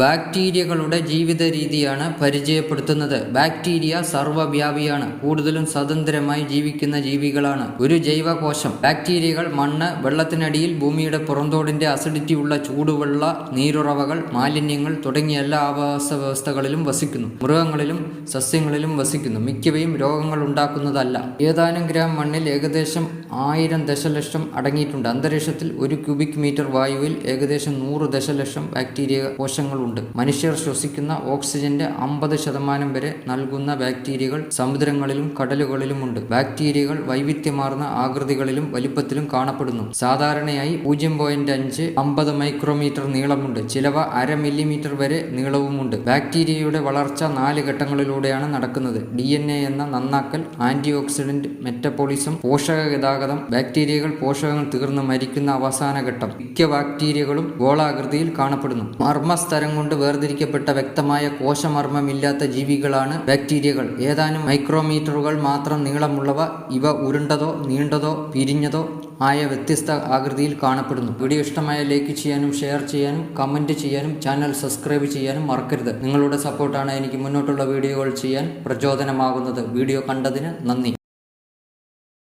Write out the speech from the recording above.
ബാക്ടീരിയകളുടെ ജീവിത രീതിയാണ് പരിചയപ്പെടുത്തുന്നത്. ബാക്ടീരിയ സർവവ്യാപിയാണ് കൂടുതലും സ്വതന്ത്രമായി ജീവിക്കുന്ന ജീവികളാണ്. ഒരു ജൈവകോശം. ബാക്ടീരിയകൾ മണ്ണ് വെള്ളത്തിനടിയിൽ ഭൂമിയുടെ പുറന്തോടിന്റെ അസിഡിറ്റി ഉള്ള ചൂടുവെള്ള നീരുറവകൾ മാലിന്യങ്ങൾ തുടങ്ങിയ എല്ലാ ആവാസ വ്യവസ്ഥകളിലും വസിക്കുന്നു. മൃഗങ്ങളിലും സസ്യങ്ങളിലും വസിക്കുന്നു. മിക്കവയും രോഗങ്ങൾ ഉണ്ടാക്കുന്നതല്ല. ഏതാനും ഗ്രാം മണ്ണിൽ ഏകദേശം ആയിരം ദശലക്ഷം അടങ്ങിയിട്ടുണ്ട്. അന്തരീക്ഷത്തിൽ ഒരു ക്യൂബിക് മീറ്റർ വായുവിൽ ഏകദേശം നൂറ് ദശലക്ഷം ബാക്ടീരിയ കോശങ്ങളുണ്ട് മനുഷ്യർ ശ്വസിക്കുന്ന ഓക്സിജന്റെ അമ്പത് ശതമാനം വരെ നൽകുന്ന ബാക്ടീരിയകൾ സമുദ്രങ്ങളിലും കടലുകളിലുമുണ്ട്. ബാക്ടീരിയകൾ വൈവിധ്യമാർന്ന ആകൃതികളിലും വലിപ്പത്തിലും കാണപ്പെടുന്നു. സാധാരണയായി പൂജ്യം പോയിന്റ് അഞ്ച് അമ്പത് മൈക്രോമീറ്റർ നീളമുണ്ട്. ചിലവ അര മില്ലിമീറ്റർ വരെ നീളവുമുണ്ട്. ബാക്ടീരിയയുടെ വളർച്ച നാല് ഘട്ടങ്ങളിലൂടെയാണ് നടക്കുന്നത്. ഡി എന്ന നന്നാക്കൽ ആന്റി ഓക്സിഡന്റ് മെറ്റബോളിസം പോഷക ഗതാഗതം ബാക്ടീരിയകൾ പോഷകങ്ങൾ തീർന്ന് മരിക്കുന്ന അവസാന ഘട്ടം. മിക്ക ബാക്ടീരിയകളും ഗോളാകൃതിയിൽ കാണപ്പെടുന്നു. മർമ്മസ്തരം കൊണ്ട് വേർതിരിക്കപ്പെട്ട വ്യക്തമായ കോശമർമ്മമില്ലാത്ത ജീവികളാണ് ബാക്ടീരിയകൾ. ഏതാനും മൈക്രോമീറ്ററുകൾ മാത്രം നീളമുള്ളവ ഇവ ഉരുണ്ടതോ നീണ്ടതോ പിരിഞ്ഞതോ ആയ വ്യത്യസ്ത ആകൃതിയിൽ കാണപ്പെടുന്നു. വീഡിയോ ഇഷ്ടമായ ലൈക്ക് ചെയ്യാനും ഷെയർ ചെയ്യാനും കമന്റ് ചെയ്യാനും ചാനൽ സബ്സ്ക്രൈബ് ചെയ്യാനും മറക്കരുത്. നിങ്ങളുടെ സപ്പോർട്ടാണ് എനിക്ക് മുന്നോട്ടുള്ള വീഡിയോകൾ ചെയ്യാൻ പ്രചോദനമാകുന്നത്. വീഡിയോ കണ്ടതിന് നന്ദി.